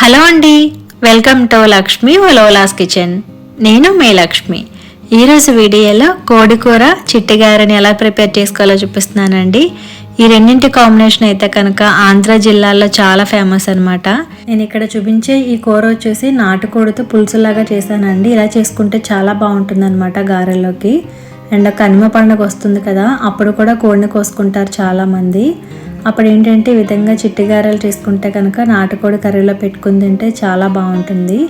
Hello అండి welcome to Lakshmi Lola's kitchen. నేను మీ లక్ష్మి. ఈరోజు వీడియోలో కోడి కూర చిట్టిగారని ఎలా ప్రిపేర్ చేసుకోవాలో చూపిస్తున్నానండి. ఈ రెండింటి కాంబినేషన్ అయితే కనుక ఆంధ్ర జిల్లాలో చాలా ఫేమస్ అనమాట నేను ఇక్కడ చూపించే ఈ కూర వచ్చేసి నాటుకోడితో పులుసులాగా చేశానండి. ఇలా చేసుకుంటే చాలా బాగుంటుంది అనమాట గారెలోకి అండ్ కనిమ పండుగ వస్తుంది కదా అప్పుడు కూడా కోడిని కోసుకుంటారు చాలామంది. అప్పుడు ఏంటంటే ఈ విధంగా చిట్టిగారలు చేసుకుంటే కనుక నాటుకోడి కర్రీలో పెట్టుకుని తింటే చాలా బాగుంటుంది.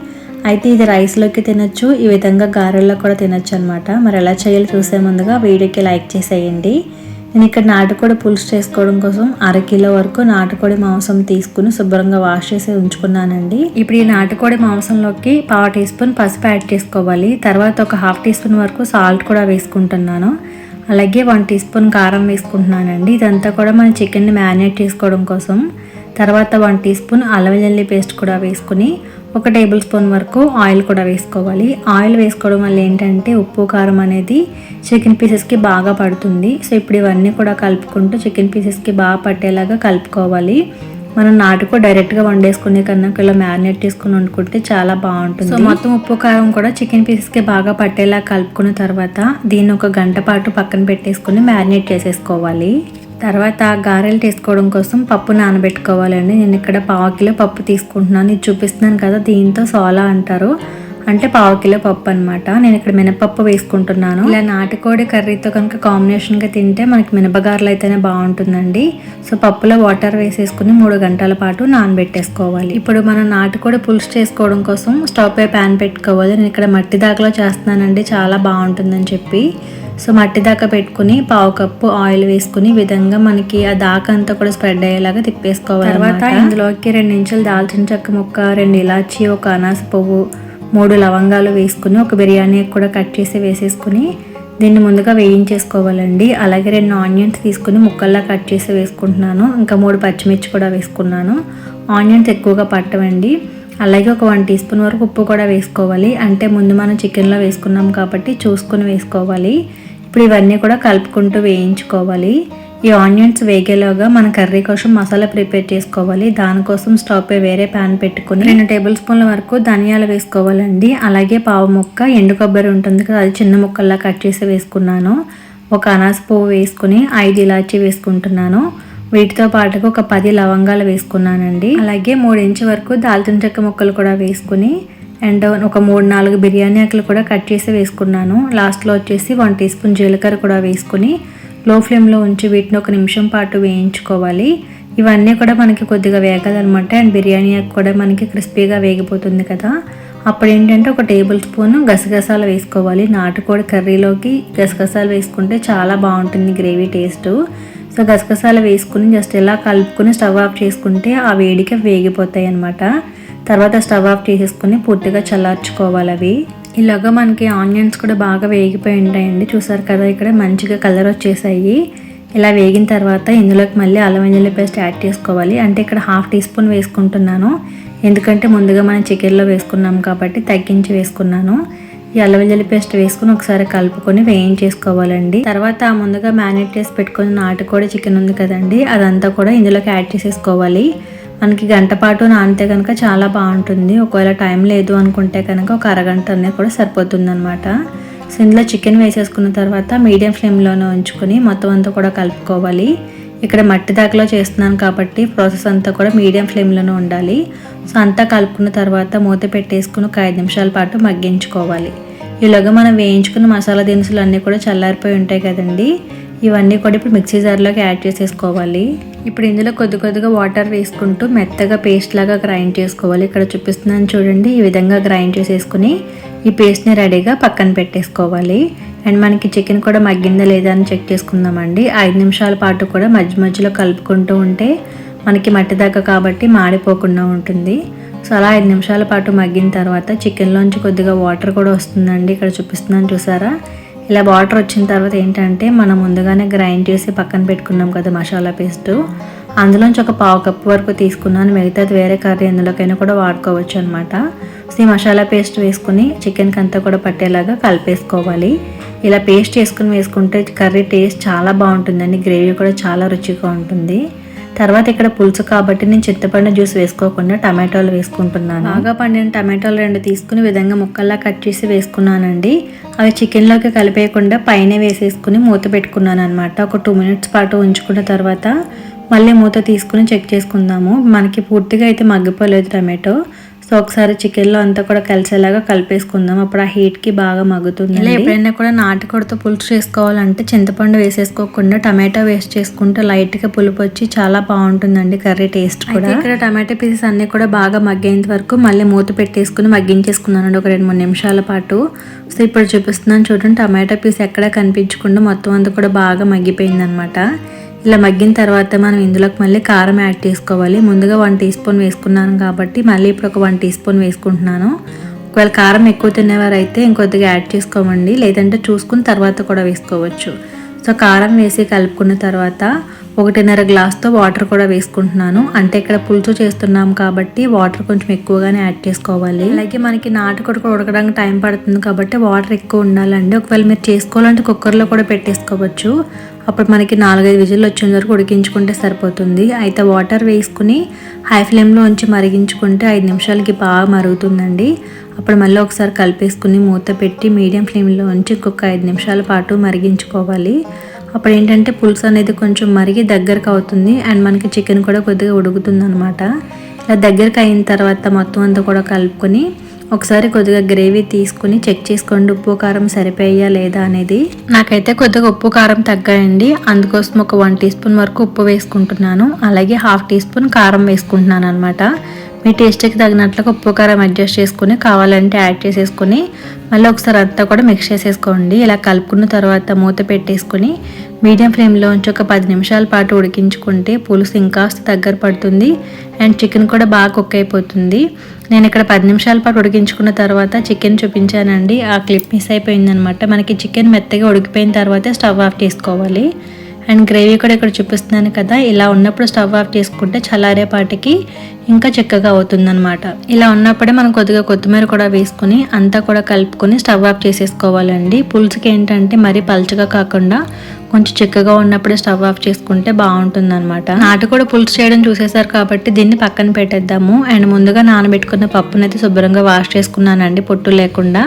అయితే ఇది రైస్లోకి తినొచ్చు ఈ విధంగా గారెల్లో కూడా తినొచ్చు అనమాట మరి ఎలా చేయాలో చూసే ముందుగా వీడియోకి లైక్ చేసేయండి. నేను ఇక్కడ నాటుకోడి పులుసు చేసుకోవడం కోసం అరకిలో వరకు నాటుకోడి మాంసం తీసుకుని శుభ్రంగా వాష్ చేసి ఉంచుకున్నానండి. ఇప్పుడు ఈ నాటుకోడి మాంసంలోకి పావు టీ స్పూన్ పసుపు యాడ్ చేసుకోవాలి. తర్వాత ఒక హాఫ్ టీ స్పూన్ వరకు సాల్ట్ కూడా వేసుకుంటున్నాను. అలాగే వన్ టీ స్పూన్ కారం వేసుకుంటున్నానండి. ఇదంతా కూడా మనం చికెన్ని మ్యారినేట్ చేసుకోవడం కోసం. తర్వాత వన్ టీ స్పూన్ అల్లం వెల్లుల్లి పేస్ట్ కూడా వేసుకుని ఒక టేబుల్ స్పూన్ వరకు ఆయిల్ కూడా వేసుకోవాలి. ఆయిల్ వేసుకోవడం వల్ల ఏంటంటే ఉప్పు కారం అనేది చికెన్ పీసెస్కి బాగా పడుతుంది. సో ఇప్పుడు ఇవన్నీ కూడా కలుపుకుంటూ చికెన్ పీసెస్కి బాగా పట్టేలాగా కలుపుకోవాలి. మనం నాటుకో డైరెక్ట్గా వండేసుకునే కన్నా ఇలా మ్యారినేట్ చేసుకుని వండుకుంటే చాలా బాగుంటుంది. సో మొత్తం ఉప్పు కారం కూడా చికెన్ పీసెస్కి బాగా పట్టేలా కలుపుకున్న తర్వాత దీన్ని ఒక గంట పాటు పక్కన పెట్టేసుకుని మ్యారినేట్ చేసేసుకోవాలి. తర్వాత గారెలు తీసుకోవడం కోసం పప్పు నానబెట్టుకోవాలండి. నేను ఇక్కడ పావు కిలో పప్పు తీసుకుంటున్నాను. ఇది చూపిస్తున్నాను కదా దీంతో సోలా అంటారు. అంటే పావు కిలో పప్పు అనమాట నేను ఇక్కడ మినపప్పు వేసుకుంటున్నాను. ఇలా నాటుకోడి కర్రీతో కనుక కాంబినేషన్గా తింటే మనకి మినపగారలు అయితేనే బాగుంటుందండి. సో పప్పులో వాటర్ వేసేసుకుని మూడు గంటల పాటు నానబెట్టేసుకోవాలి. ఇప్పుడు మనం నాటుకోడి పులుసు చేసుకోవడం కోసం స్టవ్ పై ప్యాన్ పెట్టుకోవాలి. నేను ఇక్కడ మట్టి దాకలో చేస్తున్నానండి. చాలా బాగుంటుందని చెప్పి. సో మట్టి దాకా పెట్టుకుని పావు కప్పు ఆయిల్ వేసుకుని విధంగా మనకి ఆ దాకా అంతా కూడా స్ప్రెడ్ అయ్యేలాగా తిప్పేసుకోవాలి తర్వాత ఇందులోకి రెండు ఇంచులు దాల్చిన చెక్క ముక్క రెండు ఇలాచి ఒక అనాస పువ్వు మూడు లవంగాలు వేసుకుని ఒక బిర్యానీ కూడా కట్ చేసి వేసేసుకుని దీన్ని ముందుగా వేయించేసుకోవాలండి. అలాగే రెండు ఆనియన్స్ తీసుకుని ముక్కల్లా కట్ చేసి వేసుకుంటున్నాను. ఇంకా మూడు పచ్చిమిర్చి కూడా వేసుకున్నాను. ఆనియన్స్ ఎక్కువగా పట్టవండి. అలాగే ఒక వన్ టీ స్పూన్ వరకు ఉప్పు కూడా వేసుకోవాలి. అంటే ముందు మనం చికెన్లో వేసుకున్నాం కాబట్టి చూసుకుని వేసుకోవాలి. ఇప్పుడు ఇవన్నీ కూడా కలుపుకుంటూ వేయించుకోవాలి. ఈ ఆనియన్స్ వేగేలాగా మన కర్రీ కోసం మసాలా ప్రిపేర్ చేసుకోవాలి. దానికోసం స్టవ్ పై వేరే ప్యాన్ పెట్టుకుని రెండు టేబుల్ స్పూన్ల వరకు ధనియాలు వేసుకోవాలండి. అలాగే పావు ముక్క ఎండు కొబ్బరి ఉంటుంది కదా అది చిన్న ముక్కల్లా కట్ చేసి వేసుకున్నాను. ఒక అనాస పువ్వు వేసుకుని ఐదు ఇలాచి వేసుకుంటున్నాను. వీటితో పాటుగా ఒక పది లవంగాలు వేసుకున్నానండి. అలాగే మూడు ఇంచు వరకు దాల్చిన చెక్క ముక్కలు కూడా వేసుకుని అండ్ ఒక మూడు నాలుగు బిర్యానీ ఆకులు కూడా కట్ చేసి వేసుకున్నాను. లాస్ట్లో వచ్చేసి వన్ టీ స్పూన్ జీలకర్ర కూడా వేసుకుని లో ఫ్లేమ్లో ఉంచి వీటిని ఒక నిమిషం పాటు వేయించుకోవాలి. ఇవన్నీ కూడా మనకి కొద్దిగా వేగాలన్నమాట. అండ్ బిర్యానీ కూడా మనకి క్రిస్పీగా వేగిపోతుంది కదా. అప్పుడు ఏంటంటే ఒక టేబుల్ స్పూన్ గసగసాలు వేసుకోవాలి. నాటుకోడి కర్రీలోకి గసగసాలు వేసుకుంటే చాలా బాగుంటుంది గ్రేవీ టేస్ట్. సో గసగసాలు వేసుకుని జస్ట్ ఇలా కలుపుకొని స్టవ్ ఆఫ్ చేసుకుంటే ఆ వేడికి వేగిపోతాయి అనమాట తర్వాత స్టవ్ ఆఫ్ చేసేసుకుని పూర్తిగా చల్లార్చుకోవాలి అవి. ఇలాగా మనకి ఆనియన్స్ కూడా బాగా వేగిపోయి ఉంటాయండి. చూసారు కదా ఇక్కడ మంచిగా కలర్ వచ్చేసాయి. ఇలా వేగిన తర్వాత ఇందులోకి మళ్ళీ అల్లం వెల్లుల్లి పేస్ట్ యాడ్ చేసుకోవాలి. అంటే ఇక్కడ హాఫ్ టీ స్పూన్ వేసుకుంటున్నాను. ఎందుకంటే ముందుగా మనం చికెన్లో వేసుకున్నాం కాబట్టి తగ్గించి వేసుకున్నాను. ఈ అల్లం వెల్లుల్లి పేస్ట్ వేసుకుని ఒకసారి కలుపుకొని వేయించేసుకోవాలండి. తర్వాత ముందుగా మ్యారినేట్ చేసి పెట్టుకుని నాటుకోడి చికెన్ ఉంది కదండి అదంతా కూడా ఇందులోకి యాడ్ చేసేసుకోవాలి. మనకి గంట పాటు నానితే కనుక చాలా బాగుంటుంది. ఒకవేళ టైం లేదు అనుకుంటే కనుక ఒక అరగంట అనేది కూడా సరిపోతుంది అనమాట సో ఇందులో చికెన్ వేసేసుకున్న తర్వాత మీడియం ఫ్లేమ్లోనే ఉంచుకొని మొత్తం అంతా కూడా కలుపుకోవాలి. ఇక్కడ మట్టి దాకలో చేస్తున్నాను కాబట్టి ప్రాసెస్ అంతా కూడా మీడియం ఫ్లేమ్లోనే ఉండాలి. సో అంతా కలుపుకున్న తర్వాత మూత పెట్టేసుకుని ఒక ఐదు నిమిషాల పాటు మగ్గించుకోవాలి. ఇలాగ మనం వేయించుకున్న మసాలా దినుసులు అన్నీ కూడా చల్లారిపోయి ఉంటాయి కదండి. ఇవన్నీ కూడా ఇప్పుడు మిక్సీ జార్లోకి యాడ్ చేసేసుకోవాలి. ఇప్పుడు ఇందులో కొద్ది కొద్దిగా వాటర్ వేసుకుంటూ మెత్తగా పేస్ట్ లాగా గ్రైండ్ చేసుకోవాలి. ఇక్కడ చూపిస్తున్నాను చూడండి ఈ విధంగా గ్రైండ్ చేసేసుకుని ఈ పేస్ట్ని రెడీగా పక్కన పెట్టేసుకోవాలి. అండ్ మనకి చికెన్ కూడా మగ్గిందా లేదా అని చెక్ చేసుకుందామండి. ఐదు నిమిషాల పాటు కూడా మధ్య మధ్యలో కలుపుకుంటూ ఉంటే మనకి మట్టి దగ్గ కాబట్టి మాడిపోకుండా ఉంటుంది. సో అలా ఐదు నిమిషాల పాటు మగ్గిన తర్వాత చికెన్లోంచి కొద్దిగా వాటర్ కూడా వస్తుందండి. ఇక్కడ చూపిస్తున్నాను చూసారా? ఇలా వాటర్ వచ్చిన తర్వాత ఏంటంటే మనం ముందుగానే గ్రైండ్ చేసి పక్కన పెట్టుకున్నాం కదా మసాలా పేస్ట్. అందులోంచి ఒక పావు కప్పు వరకు తీసుకున్నాను. మిగతాది వేరే కర్రీ ఎందులోకైనా కూడా వాడుకోవచ్చు అనమాట సో ఈ మసాలా పేస్ట్ వేసుకుని చికెన్కి అంతా కూడా పట్టేలాగా కలిపేసుకోవాలి. ఇలా పేస్ట్ చేసుకుని వేసుకుంటే కర్రీ టేస్ట్ చాలా బాగుంటుందండి. గ్రేవీ కూడా చాలా రుచిగా ఉంటుంది. తర్వాత ఇక్కడ పులుసు కాబట్టి నేను చింతపండు జ్యూస్ వేసుకోకుండా టమాటోలు వేసుకుంటున్నాను. బాగా పండిన టమాటోలు రెండు తీసుకుని విధంగా ముక్కల్లా కట్ చేసి వేసుకున్నానండి. అవి చికెన్లోకి కలిపేయకుండా పైన వేసేసుకుని మూత పెట్టుకున్నాను అనమాట ఒక టూ మినిట్స్ పాటు ఉంచుకున్న తర్వాత మళ్ళీ మూత తీసుకుని చెక్ చేసుకుందాము. మనకి పూర్తిగా అయితే మగ్గిపోలేదు టమాటో. సో ఒకసారి చికెన్లో అంతా కూడా కలిసేలాగా కలిపేసుకుందాం. అప్పుడు ఆ హీట్కి బాగా మగ్గుతుంది ఇలా ఎప్పుడైనా కూడా నాటుకోడితో పులుసు చేసుకోవాలంటే చింతపండు వేసేసుకోకుండా టమాటో వేస్ట్ చేసుకుంటే లైట్గా పులుపు వచ్చి చాలా బాగుంటుందండి కర్రీ టేస్ట్ కూడా. ఇక్కడ టమాటో పీసెస్ అన్ని కూడా బాగా మగ్గేంత వరకు మళ్ళీ మూత పెట్టేసుకుని మగ్గించేసుకున్నానండి ఒక రెండు మూడు నిమిషాల పాటు. సో ఇప్పుడు చూపిస్తున్నాను చూడండి టమాటో పీస్ ఎక్కడ కనిపించకుండా మొత్తం అంతా కూడా బాగా మగ్గిపోయింది అనమాట ఇలా మగ్గిన తర్వాత మనం ఇందులోకి మళ్ళీ కారం యాడ్ చేసుకోవాలి. ముందుగా వన్ టీ స్పూన్ వేసుకున్నాను కాబట్టి మళ్ళీ ఇప్పుడు ఒక వన్ టీ స్పూన్ వేసుకుంటున్నాను. ఒకవేళ కారం ఎక్కువ తినేవారైతే ఇంకొద్దిగా యాడ్ చేసుకోమండి. లేదంటే చూసుకుని తర్వాత కూడా వేసుకోవచ్చు. సో కారం వేసి కలుపుకున్న తర్వాత ఒకటిన్నర గ్లాస్తో వాటర్ కూడా వేసుకుంటున్నాను. అంటే ఇక్కడ పులుసు చేస్తున్నాం కాబట్టి వాటర్ కొంచెం ఎక్కువగానే యాడ్ చేసుకోవాలి. అలాగే మనకి నాటుకోడి కూడా ఉడకడానికి టైం పడుతుంది కాబట్టి వాటర్ ఎక్కువ ఉండాలండి. ఒకవేళ మీరు చేసుకోవాలంటే కుక్కర్లో కూడా పెట్టేసుకోవచ్చు. అప్పుడు మనకి నాలుగైదు విజిల్ వచ్చేంత వరకు ఉడికించుకుంటే సరిపోతుంది. అయితే వాటర్ వేసుకుని హై ఫ్లేమ్లో ఉంచి మరిగించుకుంటే ఐదు నిమిషాలకి బాగా మరుగుతుందండి. అప్పుడు మళ్ళీ ఒకసారి కలిపేసుకుని మూత పెట్టి మీడియం ఫ్లేమ్లో ఉంచి ఇంకొక ఐదు నిమిషాల పాటు మరిగించుకోవాలి. అప్పుడు ఏంటంటే పులుసు అనేది కొంచెం మరిగి దగ్గరకు అవుతుంది. అండ్ మనకి చికెన్ కూడా కొద్దిగా ఉడుకుతుంది అనమాట ఇలా దగ్గరకు అయిన తర్వాత మొత్తం అంతా కూడా కలుపుకొని ఒకసారి కొద్దిగా గ్రేవీ తీసుకుని చెక్ చేసుకోండి ఉప్పు కారం సరిపోయా లేదా అనేది. నాకైతే కొద్దిగా ఉప్పు కారం తగ్గాయండి. అందుకోసం ఒక వన్ టీ స్పూన్ వరకు ఉప్పు వేసుకుంటున్నాను. అలాగే హాఫ్ టీ స్పూన్ కారం వేసుకుంటున్నాను అనమాట మీ టేస్ట్కి తగినట్లుగా ఉప్పు కారం అడ్జస్ట్ చేసుకుని కావాలంటే యాడ్ చేసేసుకుని మళ్ళీ ఒకసారి అంతా కూడా మిక్స్ చేసేసుకోండి. ఇలా కలుపుకున్న తర్వాత మూత పెట్టేసుకుని మీడియం ఫ్లేమ్లో ఉంచి ఒక పది నిమిషాల పాటు ఉడికించుకుంటే పులుసు ఇంకాస్త దగ్గర పడుతుంది అండ్ చికెన్ కూడా బాగా కుక్ అయిపోతుంది. నేను ఇక్కడ పది నిమిషాల పాటు ఉడికించుకున్న తర్వాత చికెన్ చూపించానండి. ఆ క్లిప్ మిస్ అయిపోయిందనమాట మనకి చికెన్ మెత్తగా ఉడికిపోయిన తర్వాత స్టవ్ ఆఫ్ చేసుకోవాలి. అండ్ గ్రేవీ కూడా ఇక్కడ చూపిస్తున్నాను కదా. ఇలా ఉన్నప్పుడు స్టవ్ ఆఫ్ చేసుకుంటే చల్లారేపాటికి ఇంకా చిక్కగా అవుతుందన్నమాట. ఇలా ఉన్నప్పుడే మనం కొద్దిగా కొత్తిమీర కూడా వేసుకుని అంతా కూడా కలుపుకొని స్టవ్ ఆఫ్ చేసేసుకోవాలండి. పులుసుకి ఏంటంటే మరీ పలుచగా కాకుండా కొంచెం చిక్కగా ఉన్నప్పుడే స్టవ్ ఆఫ్ చేసుకుంటే బాగుంటుంది అనమాట నాటుకోడి పులుసు చేయడం చూసేసారు కాబట్టి దీన్ని పక్కన పెట్టేద్దాము. అండ్ ముందుగా నానబెట్టుకున్న పప్పునైతే శుభ్రంగా వాష్ చేసుకున్నానండి పొట్టు లేకుండా.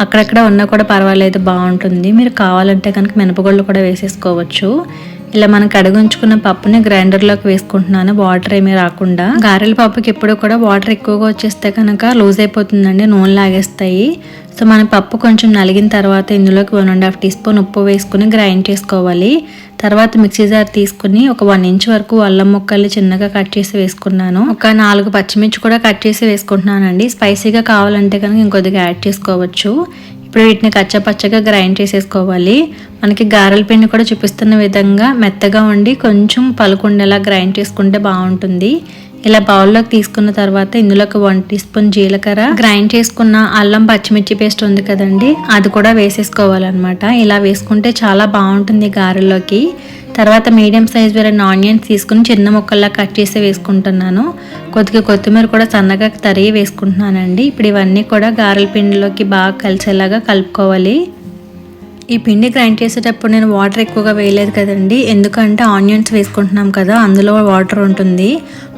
అక్కడక్కడ ఉన్నా కూడా పర్వాలేదు బాగుంటుంది. మీరు కావాలంటే కనుక మినపగుళ్ళు కూడా వేసేసుకోవచ్చు. ఇలా మనం కడుగుంచుకున్న పప్పుని గ్రైండర్లోకి వేసుకుంటున్నాను. వాటర్ ఏమీ రాకుండా. గారెల పప్పుకి ఎప్పుడు కూడా వాటర్ ఎక్కువగా వచ్చేస్తే కనుక లూజ్ అయిపోతుందండి నూనె లాగేస్తాయి. సో మన పప్పు కొంచెం నలిగిన తర్వాత ఇందులోకి one and half teaspoon ఉప్పు వేసుకుని గ్రైండ్ చేసుకోవాలి. తర్వాత మిక్సీ జార్ తీసుకుని ఒక వన్ ఇంచ్ వరకు అల్లం ముక్కల్ని చిన్నగా కట్ చేసి వేసుకున్నాను. ఒక నాలుగు పచ్చిమిర్చి కూడా కట్ చేసి వేసుకుంటున్నానండి. స్పైసీగా కావాలంటే కనుక ఇంకొద్దిగా యాడ్ చేసుకోవచ్చు. ఇప్పుడు వీటిని కచ్చపచ్చగా గ్రైండ్ చేసేసుకోవాలి. మనకి గారెల పిండి కూడా చూపిస్తున్న విధంగా మెత్తగా ఉండి కొంచెం పలుకుండేలా గ్రైండ్ చేసుకుంటే బాగుంటుంది. ఇలా బౌల్లోకి తీసుకున్న తర్వాత ఇందులోకి వన్ టీ స్పూన్ జీలకర్ర గ్రైండ్ చేసుకున్న అల్లం పచ్చిమిర్చి పేస్ట్ ఉంది కదండి అది కూడా వేసేసుకోవాలన్నమాట. ఇలా వేసుకుంటే చాలా బాగుంటుంది గారెల్లోకి. తర్వాత మీడియం సైజ్ వేరే ఆనియన్స్ తీసుకుని చిన్న ముక్కల్లా కట్ చేసి వేసుకుంటున్నాను. కొద్దిగా కొత్తిమీర కూడా సన్నగా తరిగి వేసుకుంటున్నానండి. ఇప్పుడు ఇవన్నీ కూడా గారెల పిండిలోకి బాగా కలిసేలాగా కలుపుకోవాలి. ఈ పిండి గ్రైండ్ చేసేటప్పుడు నేను వాటర్ ఎక్కువగా వేయలేదు కదండి. ఎందుకంటే ఆనియన్స్ వేసుకుంటున్నాం కదా అందులో వాటర్ ఉంటుంది.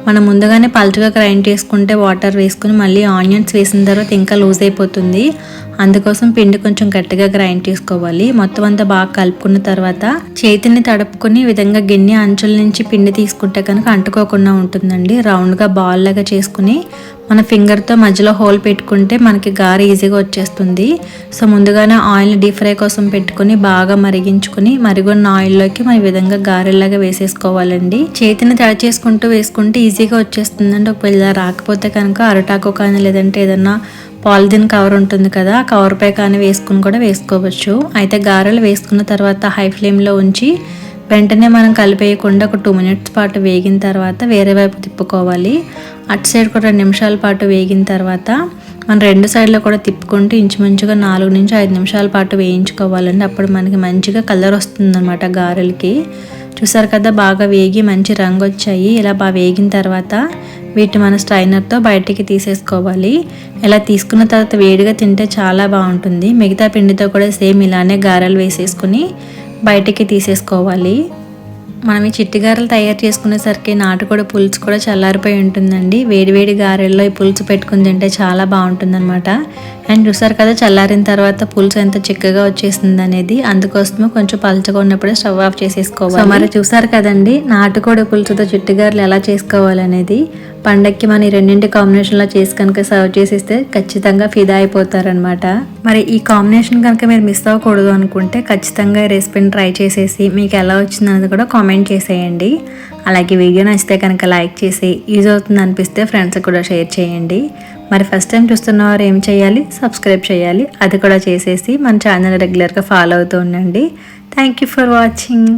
మనం ముందుగానే పల్చగా గ్రైండ్ చేసుకుంటే వాటర్ వేసుకుని మళ్ళీ ఆనియన్స్ వేసిన తర్వాత ఇంకా లూజ్ అయిపోతుంది. అందుకోసం పిండి కొంచెం గట్టిగా గ్రైండ్ చేసుకోవాలి. మొత్తం అంతా బాగా కలుపుకున్న తర్వాత చేతిని తడుపుకుని విధంగా గిన్నె అంచుల నుంచి పిండి తీసుకుంటే కనుక అంటుకోకుండా ఉంటుందండి. రౌండ్గా బాల్ లాగా చేసుకుని మన ఫింగర్తో మధ్యలో హోల్ పెట్టుకుంటే మనకి గారె ఈజీగా వచ్చేస్తుంది. సో ముందుగానే ఆయిల్ డీప్ ఫ్రై కోసం పెట్టుకుని బాగా మరిగించుకుని మరిగొన్న ఆయిల్లోకి మన విధంగా గారెల్లాగా వేసేసుకోవాలండి. చేతిని తడి చేసుకుంటూ వేసుకుంటే ఈజీగా వచ్చేస్తుందండి. ఒకవేళ రాకపోతే కనుక అరటాకు కానీ లేదంటే ఏదన్నా పాలిథిన్ కవర్ ఉంటుంది కదా కవర్పై కానీ వేసుకుని కూడా వేసుకోవచ్చు. అయితే గారెలు వేసుకున్న తర్వాత హై ఫ్లేమ్లో ఉంచి వెంటనే మనం కలిపేయకుండా ఒక టూ మినిట్స్ పాటు వేగిన తర్వాత వేరే వైపు తిప్పుకోవాలి. అటు సైడ్ కూడా రెండు నిమిషాల పాటు వేగిన తర్వాత మనం రెండు సైడ్లో కూడా తిప్పుకుంటూ ఇంచుమించుగా నాలుగు నుంచి ఐదు నిమిషాల పాటు వేయించుకోవాలండి. అప్పుడు మనకి మంచిగా కలర్ వస్తుందన్నమాట గారెలకి. చూసారు కదా బాగా వేగి మంచి రంగు వచ్చాయి. ఇలా బాగా వేగిన తర్వాత వీటిని మన స్ట్రైనర్తో బయటికి తీసేసుకోవాలి. ఇలా తీసుకున్న తర్వాత వేడిగా తింటే చాలా బాగుంటుంది. మిగతా పిండితో కూడా సేమ్ ఇలానే గారెలు వేసేసుకుని బయటికి తీసేసుకోవాలి. మనం ఈ చిట్టి గారెలు తయారు చేసుకునేసరికి నాటుకోడి పులుసు కూడా చల్లారిపోయి ఉంటుందండి. వేడివేడి గారెల్లో ఈ పులుసు పెట్టుకుని తింటే చాలా బాగుంటుందన్నమాట. అండ్ చూసారు కదా చల్లారిన తర్వాత పులుసు ఎంత చిక్కగా వచ్చేసింది అనేది అందుకోసమే కొంచెం పలచగా ఉన్నప్పుడే స్టవ్ ఆఫ్ చేసేసుకోవాలి. మరి చూసారు కదండి నాటుకోడి పులుసుతో చిట్టుగారులు ఎలా చేసుకోవాలనేది. పండక్కి మన ఈ రెండింటి కాంబినేషన్లో చేసి కనుక సర్వ్ చేసిస్తే ఖచ్చితంగా ఫిదా అయిపోతారనమాట మరి ఈ కాంబినేషన్ కనుక మీరు మిస్ అవ్వకూడదు అనుకుంటే ఖచ్చితంగా ఈ రెసిపీని ట్రై చేసేసి మీకు ఎలా వచ్చింది అనేది కూడా కామెంట్ చేసేయండి. అలాగే వీడియో నచ్చితే కనుక లైక్ చేసి యూజ్ అవుతుంది అనిపిస్తే ఫ్రెండ్స్కి కూడా షేర్ చేయండి. మరి ఫస్ట్ టైం చూస్తున్నవారు ఏం చేయాలి? సబ్స్క్రైబ్ చేయాలి. అది కూడా చేసేసి మన ఛానల్ రెగ్యులర్గా ఫాలో అవుతూ ఉండండి. Thank you for watching